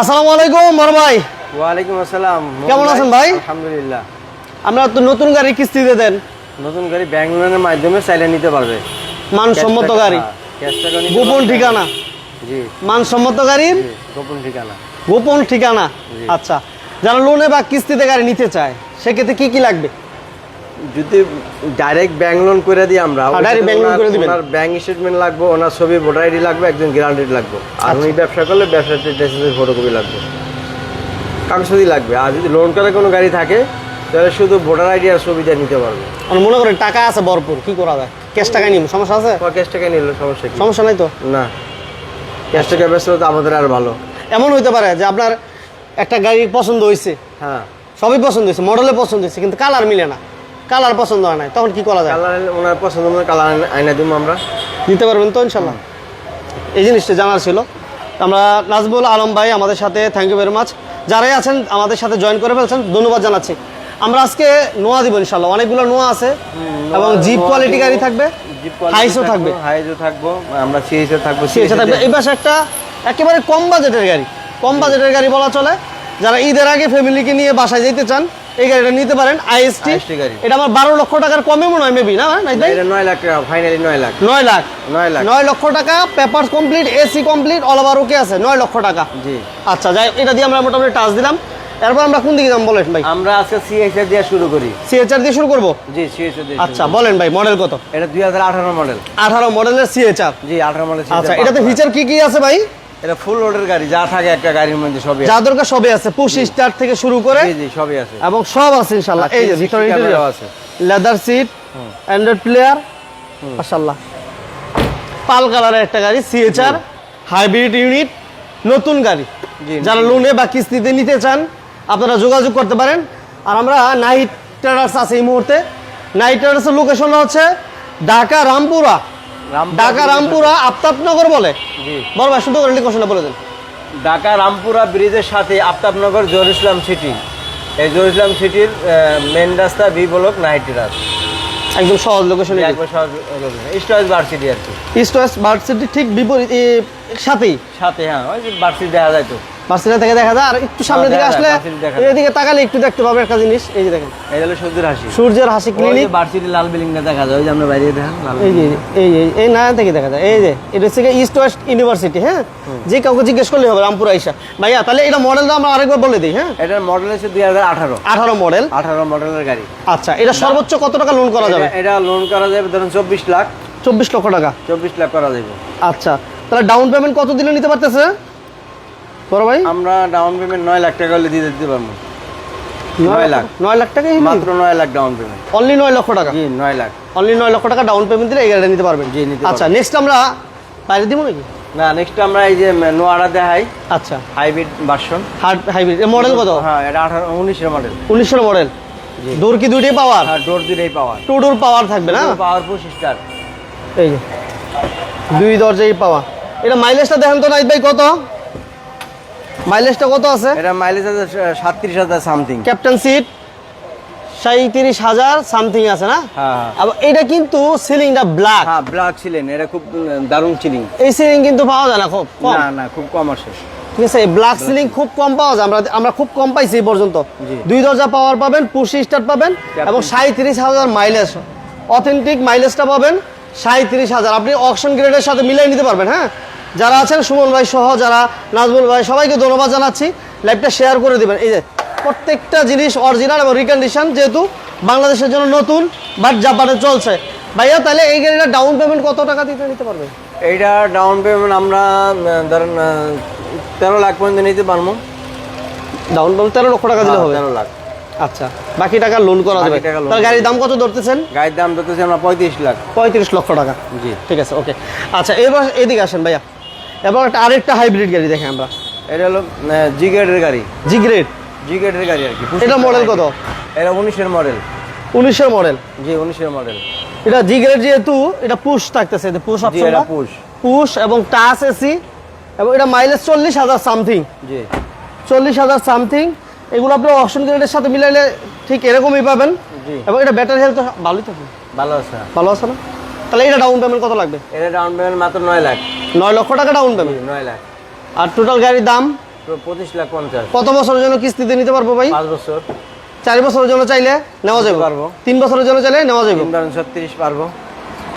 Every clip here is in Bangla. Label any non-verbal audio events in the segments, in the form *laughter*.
আসসালামু আলাইকুম বড় ভাই। ওয়ালাইকুম আসসালাম। কেমন আছেন ভাই? আলহামদুলিল্লাহ। আমরা তো নতুন গাড়ি কিস্তিতে দেন। নতুন গাড়ি ব্যাংক লোনের মাধ্যমে চাইলে নিতে পারবে। মানসম্মত গাড়ি। গোপন ঠিকানা। জি। মানসম্মত গাড়ির গোপন ঠিকানা। গোপন ঠিকানা। আচ্ছা যারা লোনে বা কিস্তিতে গাড়ি নিতে চায় সেক্ষেত্রে কি কি লাগবে? যদি ডাইরেক্ট ব্যাংক লোন করে দিই আমরা হ্যাঁ, direct bank loan করে দিবেন। ওনার ব্যাংক স্টেটমেন্ট লাগবে ওনার ছবি ভোটার আইডি লাগবে একজন গ্যারান্টেড লাগবে। আর আচ্ছা। উনি ব্যবসা করলে ব্যবসার ফটোকপি লাগবে। কাগজপত্র লাগবে। আর যদি লোন করে কোনো গাড়ি থাকে তাহলে শুধু ভোটার আইডি আর ছবিটা নিতে পারবে। আর মনে করেন টাকা আছে ভরপুর কি করা যায়? ক্যাশ টাকা নিব সমস্যা আছে? ক্যাশ টাকা নিলে সমস্যা কি? সমস্যা নাই তো? না। ক্যাশ টাকা ব্যস্ত তো আমাদের আর ভালো। এমন হইতে পারে যে আপনার একটা গাড়ি পছন্দ হয়েছে হ্যাঁ। সবই পছন্দ হয়েছে মডেলে পছন্দ হয়েছে কিন্তু কালার মিলে না। কালার পছন্দ হয় না তখন কি করা যায়? কালার ওনার পছন্দ মতো কালার আইনা দিব আমরা। দিতে পারবেন তো ইনশাল্লাহ। এই জিনিসটা জানার ছিল। আমরা নাজবুল আলম ভাই আমাদের সাথে থ্যাংক ইউ ভেরি মাচ যারাই আছেন আমাদের সাথে জয়েন করে ফেলছেন ধন্যবাদ জানাচ্ছি। আমরা আজকে নোয়া দিব ইনশাল্লাহ। অনেকগুলো নোয়া আছে। এবং জিপ কোয়ালিটি গাড়ি থাকবে হাইসও থাকবে হাইসও থাকব আমরা সিএসও থাকব সিএসএ থাকবে। এই পাশে একটা একেবারে কম বাজেটের গাড়ি। কম বাজেটের গাড়ি বলা চলে। যারা ঈদের আগে ফ্যামিলিকে নিয়ে বাসায় যেতে চান এই গাড়িটা নিতে পারেন আইএসটি এটা আমার বারো লক্ষ টাকার কমে মনে হয় মেবি না নয় লাখ টাকা ফাইনালি নয় লাখ। নয় লাখ। নয় লাখ। নয় লক্ষ টাকা paper complete AC complete all over okay আছে নয় লক্ষ টাকা। জি। আচ্ছা যাই এটা দিয়ে আমরা মোটামুটি টাচ দিলাম। এরপর আমরা কোন দিকে যাব বলেন ভাই? আমরা আজকে সিএসএ দিয়ে শুরু করি। সিএচআর দিয়ে শুরু করব? জি সিএসএ দিয়ে আচ্ছা বলেন ভাই মডেল কত? এটা দুই হাজার আঠারো মডেল আঠারো মডেলের সিএচআর জি আঠারো মডেল আচ্ছা এটাতে ফিচার কি কি আছে ভাই? এটা ফুল লোডের গাড়ি যা থাকে একটা গাড়ির মধ্যে সবই যা দরকার সবই আছে। পুশ স্টার্ট থেকে শুরু করে জি জি সবই আছে। এবং সব আছে ইনশাল্লাহ এই যে ভিতরে 360 ক্যামেরাও আছে। লেদার সিট অ্যান্ড্রয়েড প্লেয়ার মাশাল্লাহ পাল কালারের একটা গাড়ি সিএচআর হাইব্রিড ইউনিট নতুন গাড়ি। যারা লোনে বা কিস্তিতে নিতে চান আপনারা যোগাযোগ করতে পারেন। আর আমরা নাইট ট্রেডার্স আছে এই মুহূর্তে। নাইট ট্রেডার্সের লোকেশন হচ্ছে ঢাকা রামপুরা ঢাকা রামপুরা আফতাবনগর বলে? বড় ভাই সুন্দর করে লোকেশনটা বলে দেন। ঢাকা রামপুরা ব্রিজের সাথে আফতাবনগর জহুর ইসলাম সিটি। এই জহুর ইসলাম সিটির মেন রাস্তা বি ব্লক নাইটি রাস্তা একদম সহজ লোকেশন একবার সহজ স্টয়েজ বার সিটি আর কি। ইস্ট ওয়েস্ট ভার্সিটি ঠিক বিপরীত সাথেই? সাথে হ্যাঁ ওই যে বার সিটি দেখা যায় তো। থেকে দেখা যায় আর একটু সামনের দিকে আসলে। এদিকে তাকালে একটু দেখতে পাবে একটা জিনিস এই যে দেখেন। এই হলো সূর্যের হাসি। সূর্যের হাসি ক্লিনিক লাল বিল্ডিংটা দেখা যায় ওই যে আমরা বাইরে দেখেন এই যে এই এই না থেকে দেখা যায়। এই যে এটা হচ্ছে ইস্ট ওয়েস্ট ইউনিভার্সিটি হ্যাঁ? যে কাউকে জিজ্ঞেস করলে হবে রামপুর আইসা। ভাইয়া তাহলে এটা মডেলটা আমরা আরেকবার বলে দিই হ্যাঁ? এটার মডেল হচ্ছে দুই হাজার আঠারো। আঠারো মডেল আঠারো মডেলের গাড়ি। আচ্ছা এটা সর্বোচ্চ কত টাকা লোন করা যাবে? এটা- লোন করা যাবে ধরুন চব্বিশ লাখ। চব্বিশ লক্ষ টাকা। চব্বিশ লাখ করা যাবে। আচ্ছা তাহলে ডাউন পেমেন্ট কত দিলে নিতে পারতেছে? বড় ভাই? আমরা ডাউন পেমেন্ট নয় লাখ টাকা হলে দিয়ে দিতে পারব। নয় লাখ। নয় লাখ টাকা মাত্র নয় লাখ ডাউন পেমেন্ট অনলি নয় লক্ষ টাকা? জি নয় লাখ। অনলি নয় লক্ষ টাকা ডাউন পেমেন্ট দিলে এই গাড়িটা নিতে পারবেন। জি, নিতে আচ্ছা নেক্সট আমরা বাইরে দিব নাকি? না নেক্সট আমরা এই যে নোয়ারা দেখাই। আচ্ছা। হাইব্রিড ভার্সন হাইব্রিড এর মডেল কত? হ্যাঁ এটা আঠারো উনিশের মডেল উনিশশো মডেল ডোর কি দুইটাই পাওয়ার হ্যাঁ ডোর দুটাই পাওয়ার টু ডোর পাওয়ার থাকবে না? পাওয়ারফুল সিস্টার এই যে। দুই দরজাই পাওয়া এটা মাইলেজটা দেখেন তো নাইট ভাই কত? মাইলেজটা কত আছে? এটা মাইলেজ আছে সাতত্রিশ হাজার সামথিং। ক্যাপ্টেন সিট সাঁত্রিশ হাজার সামথিং আছে না? হ্যাঁ হ্যাঁ। আবার এটা কিন্তু সিলিংটা ব্ল্যাক। হ্যাঁ ব্ল্যাক ছিলেন এটা খুব দারুণ চিলিং এই সিলিং কিন্তু পাওয়া যায় না খুব না না খুব কম আসে। ঠিক আছে ব্ল্যাক সিলিং খুব কম পাওয়া যায় আমরা আমরা খুব কম পাইছি এই পর্যন্ত। দুই দরজা পাওয়ার পাবেন পুশি স্টার্ট পাবেন এবং সাঁত্রিশ হাজার মাইলেজ অথেন্টিক মাইলেজটা পাবেন সাঁত্রিশ হাজার। আপনি অকশন গ্রেডের সাথে মিলিয়ে নিতে পারবেন হ্যাঁ? যারা আছেন সুমন ভাই সহ যারা নাজমুল ভাই সবাইকে ধন্যবাদ জানাচ্ছি। লাইভটা শেয়ার করে দিবেন। এই যে প্রত্যেকটা জিনিস অরিজিনাল এবং রিকন্ডিশন যেহেতু বাংলাদেশের জন্য নতুন বাট জাপানে চলছে। ভাইয়া তাহলে এই গাড়িটা ডাউন পেমেন্ট কত টাকা দিতে নিতে পারবে এইটা ডাউন পেমেন্ট আমরা ধরেন তেরো লাখ পর্যন্ত নিতে পারব। ডাউন পেমেন্ট তেরো লক্ষ টাকা দিলে হবে? তেরো লাখ। আচ্ছা বাকি টাকা লোন করা যাবে। তার গাড়ির দাম কত ধরতেছেন? গাড়ির দাম ধরতেছি আমরা পঁয়ত্রিশ লাখ। পঁয়ত্রিশ লক্ষ টাকা। জি। ঠিক আছে ওকে আচ্ছা এবার এদিকে আসেন ভাইয়া। একটা আরেকটা হাইব্রিড গাড়ি দেখেন আমরা। এটা হলো জি গ্রেডের গাড়ি। জি গ্রেড জি গ্রেডের গাড়ি আর কি এটা মডেল কত? এটা উনিশের মডেল উনিশের মডেল জি উনিশের মডেল এটা জি গ্রেড যেহেতু এটা পুশ থাকতেছে পুশ জি অপশন এটা পুশ পুশ এবং টাচ এসি এবং এটা মাইলেজ চল্লিশ হাজার সামথিং জি। চল্লিশ হাজার সামথিং এগুলো আপনি অপশন গ্রেডের সাথে মিলাইলে ঠিক এরকমই পাবেন। জি। এবং এটা ব্যাটারি হেলথ ভালোই থাকে। ভালো আছে। ভালো আছে না? তাহলে এটা ডাউন পেমেন্ট কত লাগবে? এটা ডাউন পেমেন্ট মাত্র নয় লাখ। নয় লক্ষ টাকা ডাউন পেমেন্ট নয় লাখ। আর টোটাল গাড়ির দাম? পঁচিশ লাখ পঞ্চাশ। কত বছরের জন্য কিস্তিতে নিতে পারব ভাই? পাঁচ বছর। চার বছরের জন্য চাইলে নেওয়া যাবে। পারব। তিন বছরের জন্য চাইলে নেওয়া যাবে। ছত্রিশ পারব।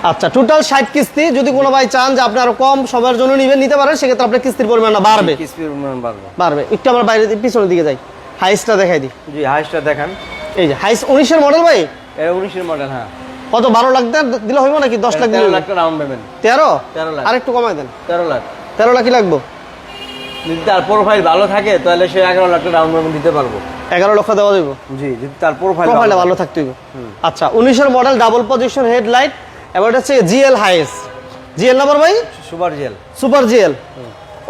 আচ্ছা টোটাল ষাট কিস্তি যদি কোনো ভাই চান যে আপনি আরও কম সময়ের জন্য নিবেন নিতে পারেন সেক্ষেত্রে আপনার কিস্তির পরিমাণটা বাড়বে। কিস্তির উন্নয়ন বাড়বে। বাড়বে। একটু আমরা বাইরে পিছনের দিকে যাই। হাইসটা দেখাই দিই। জি হাইসটা দেখান। এই যে হাইস উনিশের মডেল ভাই? এটা উনিশের মডেল হ্যাঁ। কত বারো লাখ দিলে হইব নাকি? দশ লাখ দিলে লাখ ডাউন পেমেন্ট তেরো? তেরো লাখ। আর একটু কমাই দেন। তেরো লাখ। তেরো লাখই লাগবো? যদি তার প্রোফাইল ভালো থাকে তাহলে সে এগারো লাখ ডাউন পেমেন্ট দিতে পারব। এগারো লক্ষ দেওয়া যাবে জি যদি তার প্রোফাইল প্রোফাইলটা ভালো থাকতে হইব। আচ্ছা উনিশের মডেল ডাবল পজিশন হেডলাইট এবার এটা হচ্ছে জিএল হাইস জিএল নাম্বার ভাই? Super GL super GL.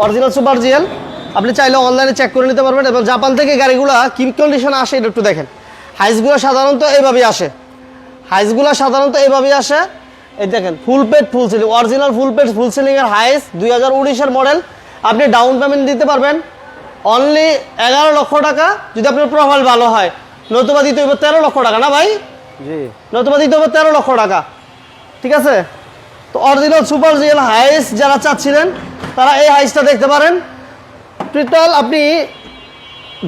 Original super GL. আপনি চাইলে অনলাইনে চেক করে নিতে পারবেন এবং জাপান থেকে গাড়িগুলো কি কন্ডিশন আসে এটা একটু দেখেন। হাইসগুলো সাধারণত এইভাবেই আসে। হাইসগুলো সাধারণত এইভাবেই আসে। এই দেখেন full paid full ceiling original full paid full ceiling এর হাইস দুই হাজার উনিশের মডেল আপনি ডাউন পেমেন্ট দিতে পারবেন। অনলি এগারো লক্ষ টাকা যদি আপনার প্রোফাইল ভালো হয়। নতুবা দিতে হইব তেরো লক্ষ টাকা না ভাই? জি। নতুবা দিতে হবে তেরো লক্ষ টাকা। ঠিক আছে? তো অরিজিনাল সুপার জিএল হাইস যারা চাচ্ছিলেন তারা এই হাইসটা দেখতে পারেন। টোটাল আপনি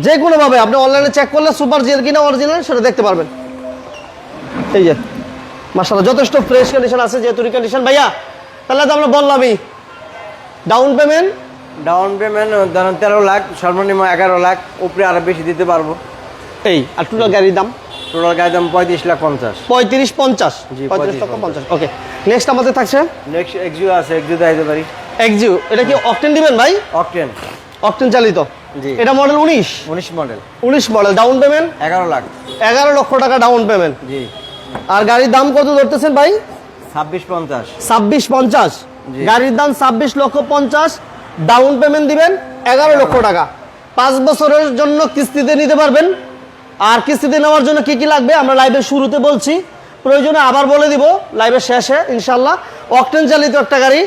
যে কোনোভাবে আপনি অনলাইনে চেক করলে সুপার জিএল কিনা অরিজিনাল সেটা দেখতে পারবেন। এই যে মাসাল্লাহ যথেষ্ট ফ্রেশ কন্ডিশন আছে যেহেতু রিকন্ডিশন ভাইয়া তাহলে তো আমরা বললামই। ডাউন পেমেন্ট ডাউন পেমেন্ট ধরেন তেরো লাখ সর্বনিম্ন এগারো লাখ উপরে আরও বেশি দিতে পারব। এই আর টোটাল গাড়ির দাম? টোটাল গাড়ির দাম পঁয়ত্রিশ লাখ পঞ্চাশ। পঁয়ত্রিশ পঞ্চাশ। জি, পঁয়ত্রিশ লক্ষ পঞ্চাশ। ওকে নেক্সট আমাদের থাকছে? নেক্সট এক্সিও আছে এক্সিও দিতে পারি। এক্সিউ এটা কি অকটেন দিবেন ভাই? অকটেন অকটেন চালিত? জি। এটা মডেল উনিশ? উনিশ মডেল উনিশ মডেল ডাউন পেমেন্ট এগারো লাখ। এগারো লক্ষ টাকা ডাউন পেমেন্ট জি। আর গাড়ির দাম কত ধরতেছেন ভাই? ছাব্বিশ পঞ্চাশ। ছাব্বিশ পঞ্চাশ। গাড়ির দাম ছাব্বিশ লক্ষ পঞ্চাশ। ডাউন পেমেন্ট দিবেন এগারো লক্ষ টাকা। পাঁচ বছরের জন্য কিস্তিতে নিতে পারবেন। আর কিস্তিতে নেওয়ার জন্য কি কি লাগবে আমরা লাইভের শুরুতে বলছি। প্রয়োজনে আবার বলে দিব লাইভের শেষে ইনশাল্লাহ অকটেন চালিত একটা গাড়ি।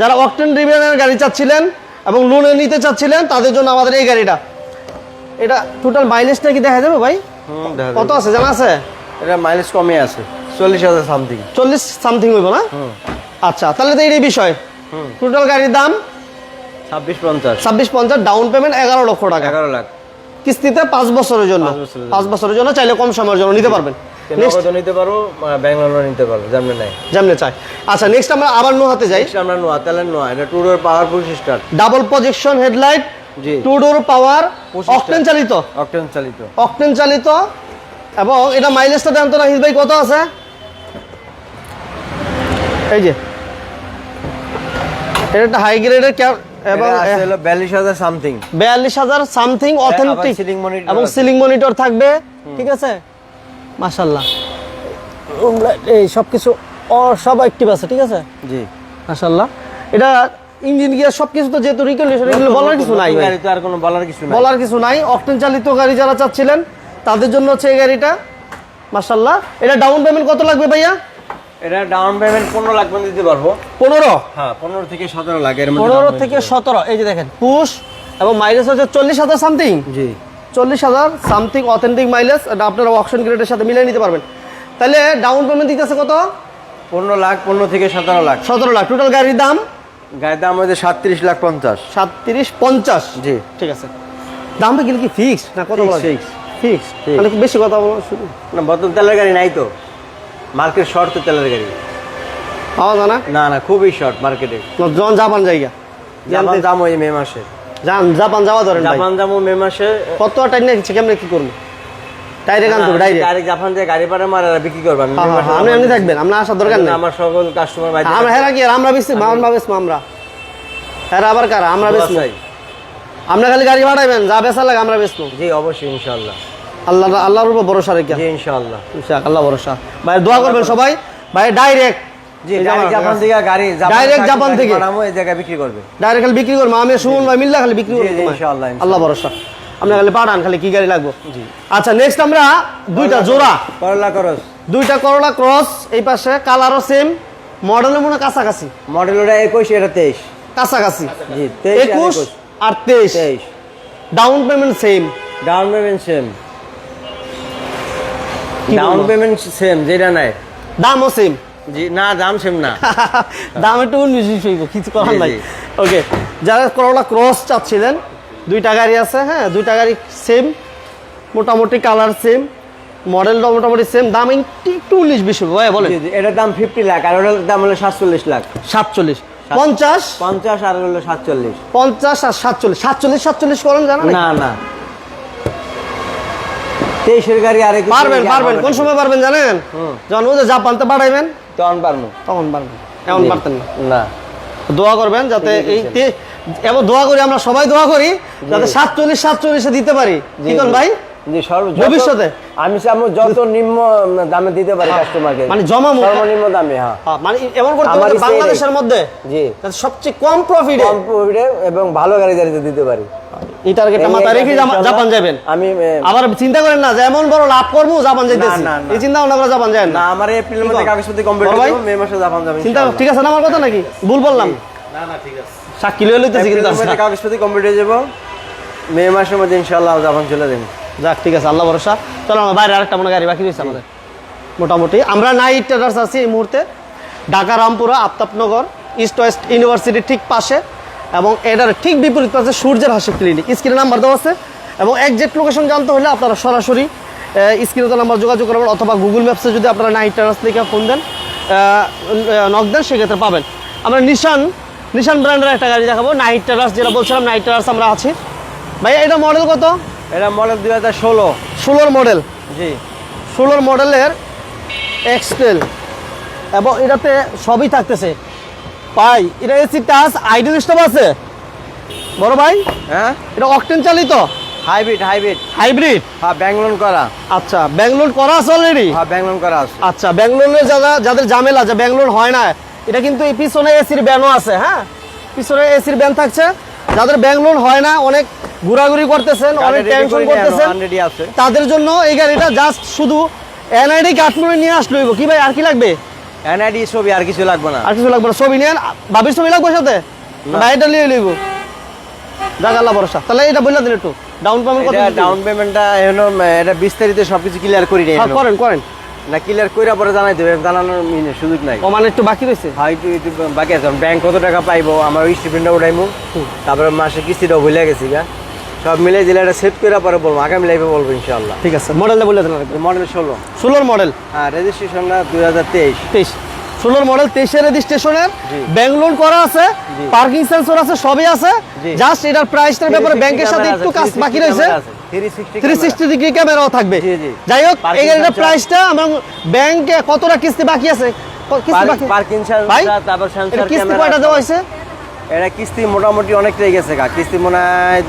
যারা অকটেন ড্রিভেনের গাড়ি চাচ্ছিলেন এবং লোনে নিতে চাচ্ছিলেন তাদের জন্য আমাদের এই গাড়িটা। এটা টোটাল মাইলেজটা কি দেখা যাবে ভাই? কত আছে জানা আছে? এটা মাইলেজ কমে আছে। চল্লিশ হাজার সামথিং চল্লিশ সামথিং হইব না? আচ্ছা তাহলে তো এই বিষয়। হুম। টোটাল গাড়ির দাম? ছাব্বিশ পঞ্চাশ। ছাব্বিশ পঞ্চাশ ডাউন পেমেন্ট এগারো লক্ষ টাকা। এগারো লাখ। কিস্তিতে পাঁচ বছরের জন্য। পাঁচ বছরের জন্য। চাইলে কম সময়ের জন্য নিতে পারবেন। নিতে পারো ব্যাঙ্গালোর নিতে পারো জানবে নাই যেমনি চাই আচ্ছা নেক্সট আমরা আবার নোহাতে যাই। আমরা নোয়া তাহলে নোয়া এটা two door powerful start double projection headlight জি। Two door power. অকটেন চালিত। অকটেন চালিত। অকটেন চালিত এবং এটা মাইলেজটা দেন তো রাহিস ভাই কত আছে? এই যে। এটা একটা হাই গ্রেডের এবং এবং বিয়াল্লিশ হাজার সামথিং বিয়াল্লিশ হাজার সামথিং অথেন্টিক এবং সিলিং মনিটর থাকবে ঠিক আছে? এই সব কিছু সব অ্যাক্টিভ আছে ঠিক আছে? জি। মাশাল্লাহ এটা ইঞ্জিন গিয়ার সব কিছু তো যেহেতু রিকন্ডিশন এগুলো বলার কিছু নাই। গাড়ি তো আর কোনো বলার কিছু নাই। বলার কিছু নাই। অকটেন চালিত গাড়ি যারা চাচ্ছিলেন তাদের জন্য হচ্ছে এই গাড়িটা? মাশাল্লাহ এটা ডাউন পেমেন্ট কত লাগবে ভাইয়া? এটা ডাউন পেমেন্ট পনেরো লাখ পর্যন্ত দিতে পারব। পনেরো? হ্যাঁ পনেরো থেকে সতেরো লাখ পনেরো থেকে সতেরো। এই যে দেখেন পুশ এবং মাইলেজ হচ্ছে চল্লিশ হাজার সামথিং জি। চল্লিশ হাজার সামথিং অথেন্টিক মাইলেজ এটা আপনারা অপশন গ্রেডের সাথে মিলিয়ে নিতে পারবেন। তাহলে ডাউন পেমেন্ট দিতেছে কত? পনেরো লাখ পনেরো থেকে সতেরো লাখ। সতেরো লাখ। টোটাল গাড়ির দাম? গাড়ির দাম হচ্ছে সাতত্রিশ লাখ পঞ্চাশ। সাতত্রিশ পঞ্চাশ। জি। ঠিক আছে। দামটা গেলে কি ফিক্স না কত fix। ফিক্স বেশি কথা বলা না বর্তমান তেলের গাড়ি নাই তো। মার্কেট শর্ট তো তেলের গাড়ি। পাওয়া যায় না? না না খুবই শর্ট মার্কেটে। জন জাপান জায়গা জাপান দাম ওই মে মাসে। যান জাপান যাওয়া ধরেন জাপান দামও মে মাসে। কত টাইম নিয়ে কেমনে কি করব? ডাইরেক্ট আনতে হবে ডাইরেক্ট ডাইরেক্ট জাপান যে গাড়ি মারে বিক্রি করবেন হ্যাঁ হ্যাঁ হ্যাঁ, আপনি এমনি থাকবেন আমরা আসার দরকার নেই। আমার সকল কাস্টমার ভাই আমরা হেরা কি আমরা বেশি আমরা হেরা আবার কারা? আমরা বেশি আমরা খালি গাড়ি ভাড়াইবেন যা বেচা লাগে আমরা বেচবো। জি অবশ্যই ইনশাআল্লাহ। আল্লাহ আল্লাহর উপর ভরসা রেখে। ইনশাআল্লাহ। আল্লাহ ভরসা। ভাই দোয়া করবেন সবাই। ভাই ডাইরেক্ট জাপান থেকে গাড়ি Direct জাপান থেকে। এই জায়গায় বিক্রি করবে। ডাইরেক্ট খালি বিক্রি করব। আমি সুমন ভাই মিল্লা খালি বিক্রি করব ইনশাআল্লাহ। আল্লাহ ভরসা। খালি পাঠান খালি কি গাড়ি লাগবে? আচ্ছা নেক্সট আমরা দুইটা জোড়া। করলা করস দুইটা করোলা ক্রস এই পাশে কালারও সেম মডেলের মনে কাছাকাছি। মডেল ওটা একুশ এটা তেইশ। কাছাকাছি। একুশ আর তেইশ। Down payment same down payment same down payment same যেটা নাই। দামও সেম জি না দাম সেম না। *laughs* দাম একটু উনিশ হইব কিছু করার নাই। ওকে যারা করোলা ক্রস চাচ্ছিলেন দুইটা গাড়ি আছে হ্যাঁ দুইটা গাড়ি সেম মোটামুটি কালার সেম মডেলটা মোটামুটি সেম দাম একটু উনিশ বিশ হবে ভাই বলেন। জি, জি, এটার দাম ফিফটি লাখ আর ওটার দাম হলো সাতচল্লিশ লাখ। সাতচল্লিশ। পঞ্চাশ? পঞ্চাশ আর হলো সাতচল্লিশ। পঞ্চাশ আর সাতচল্লিশ। সাতচল্লিশ সাতচল্লিশ করেন জানা না না। তেইশের গাড়ি আরে পারবেন পারবেন। কোন সময় পারবেন জানেন। যখন জাপানতে পাঠাইবেন? তখন পারব। তখন পারবেন। এমন পারতেন না? না। দোয়া করবেন যাতে এই এবং দোয়া করি আমরা সবাই দোয়া করি যাতে সাতচল্লিশ সাতচল্লিশে দিতে পারি। ঠিক ভাই? ভবিষ্যতে? আমি যত নিম্ন দামে দিতে পারি কাস্টমারকে মানে জমা সর্বনিম্ন দামে হ্যাঁ। হ্যাঁ, মানে এমন করতে যে বাংলাদেশের মধ্যে? জি। সবচেয়ে কম প্রফিটে কম প্রফিটে এবং ভালো গাড়ি গাড়িতে দিতে পারি। এই টার্গেটটা এই- রেখে জাপান যাবেন। আমি আবার চিন্তা করেন না যে এমন বড় লাভ করব জাপান যাইতেছি। না, না। এই চিন্তা ভাবনা করে জাপান যায় না না আমার এপ্রিলের কি কাগজপত্র কমপ্লিট বড় করে ভাই? দেবো, মে মাসে জাপান যাবেন চিন্তা ঠিক আছে না আমার কথা নাকি? ভুল বললাম। না না ঠিক আছে। সাক্ষী লয়ে লইতেছি কিন্তু কাগজপত্র কমপ্লিট হয়ে যাব। মে মাসের মধ্যে ইনশাআল্লাহ জাপান চলে দেবেন যাক ঠিক আছে আল্লাহ ভরসা। চলো আমার বাইরে আরেকটা মনে গাড়ি বাকি রয়েছে আমাদের। মোটামুটি। আমরা নাইট ট্রেডার্স আছি এই মুহূর্তে। ঢাকা রামপুরা আফতাবনগর ইস্ট ওয়েস্ট ইউনিভার্সিটির ঠিক পাশে। এবং এটার ঠিক বিপরীত পাশে সূর্যের হাসি ক্লিনিক স্ক্রিনে নাম্বার দেওয়া আছে। এবং একজ্যাক্ট লোকেশন জানতে হলে আপনারা সরাসরি স্ক্রিনে নাম্বার যোগাযোগ করবেন অথবা গুগল ম্যাপসে যদি আপনারা নাইট ট্রেডার্স থেকে ফোন দেন নক দেন সেক্ষেত্রে পাবেন। আমরা নিশান নিশান ব্র্যান্ডের একটা গাড়ি দেখাবো নাইট ট্রেডার্স যেটা বলছিলাম নাইট ট্রেডার্স আমরা আছি। ভাই এটা মডেল কত? এটা মডেল দুই হাজার ষোলো। ষোলোর মডেল জি। ষোলোর মডেলের এক্সটেল এবং এটাতে সবই থাকতেছে। ভাই এটা এসি টাচ আইডল স্টপ আছে। বড় ভাই হ্যাঁ? এটা অকটেন চালিত? হাইব্রিড হাইব্রিড হাইব্রিড হ্যাঁ ব্যাংলোন করা। আচ্ছা ব্যাঙ্গলোর করা আছে অলরেডি হ্যাঁ ব্যাংলোন করা আছে। আচ্ছা ব্যাঙ্গলোরে যারা যাদের ঝামেলা যে ব্যাঙ্গলোর হয় না। এটা কিন্তু এই পিছনে এসির ব্যানও আছে হ্যাঁ? পিছনে এসির ব্যান থাকছে। যাদের ব্যাঙ্গলোর হয় না অনেক ঘোরাঘুরি করতেছেন অনেক টেনশন করতেছেন তাদের জন্য এই গাড়িটা জাস্ট শুধু এনআইডি কাঠমুড়ে নিয়ে আসলে। কি ভাই আর কি লাগবে? এনআইডি ছবি আর কিছু লাগবে না। আর কিছু লাগবে না। ছবি ভাবির ছবি লাগবে সাথে? নিয়ে লইব। যাক আল্লাহ ভরসা। তাহলে এটা বললা দিন একটু। ডাউন পেমেন্ট কত ডাউন পেমেন্টটা এখন এটা বিস্তারিত সবকিছু ক্লিয়ার করি নাই হ্যাঁ, করেন করেন। না ক্লিয়ার কইরা পরে জানাই দেবে জানানোর সুযোগ নাই। ও মানে একটু বাকি রয়েছে হয় একটু একটু বাকি আছে। ব্যাংক কত টাকা পাইবো? আমার স্টিফেন্টটা উঠাইমু। তারপরে মাসে কিস্তিটাও ভুলে গেছি গা। সব মিলে দিলে এটা সেট করে পরে বলব আগামী লাইফে বলব ইনশাল্লাহ ঠিক আছে মডেলটা বলে দিন। মডেল ষোলো। ষোলোর মডেল হ্যাঁ রেজিস্ট্রেশনটা দুই হাজার তেইশ। তেইশ। ষোলোর মডেল তেইশের রেজিস্ট্রেশনের। ব্যাঙ্গলোর করা আছে পার্কিং সেন্সর আছে সবই আছে। জাস্ট এটার প্রাইসটার ব্যাপারে ব্যাংকের সাথে একটু কাজ বাকি রয়েছে। Three sixty three sixty degree ক্যামেরাও থাকবে। জি, জি। যাই হোক Parking এই গাড়িটার প্রাইসটা আমরা ব্যাংকে কতটা কিস্তি বাকি আছে? কিস্তি বাকি? পার্কিং ভাই তারপর এটা সেন্সর কিস্তি কয়টা দেওয়া হয়েছে? এটা কিস্তি মোটামুটি অনেকটাই গেছে কিস্তি মনে হয়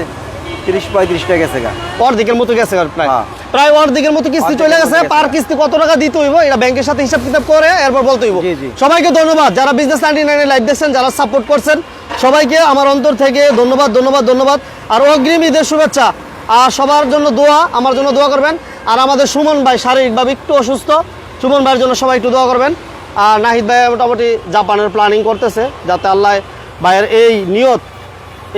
তিরিশ পঁয়ত্রিশটা গেছে গা। অর্ধেকের মতো গেছে প্রায়। হ্যাঁ। প্রায় অর্ধেকের মতো কিস্তি চলে গেছে। পার কিস্তি কত টাকা দিতে হইব? এটা ব্যাংকের সাথে হিসাব কিতাব করে এরপর বলতে হইব। সবাইকে ধন্যবাদ। যারা বিজনেস নাইনটি নাইনে লাইভ দেখছেন যারা সাপোর্ট করছেন সবাইকে আমার অন্তর থেকে ধন্যবাদ ধন্যবাদ ধন্যবাদ। আর অগ্রিম ঈদের শুভেচ্ছা। আর সবার জন্য দোয়া আমার জন্য দোয়া করবেন। আর আমাদের সুমন ভাই শারীরিকভাবে একটু অসুস্থ। সুমন ভাইয়ের জন্য সবাই একটু দোয়া করবেন। আর নাহিদ ভাই মোটামুটি জাপানের প্ল্যানিং করতেছে যাতে আল্লাহ ভাইয়ের এই নিয়ত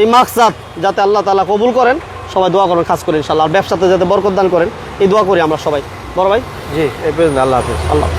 এই মাকসাদ যাতে আল্লাহ তালা কবুল করেন সবাই দোয়া করেন খাস করে ইনশাল্লাহ আর ব্যবসাতে যাতে বরকত দান করেন এই দোয়া করি আমরা সবাই। বড় ভাই? জি এই আল্লাহ হাফিজ। আল্লাহ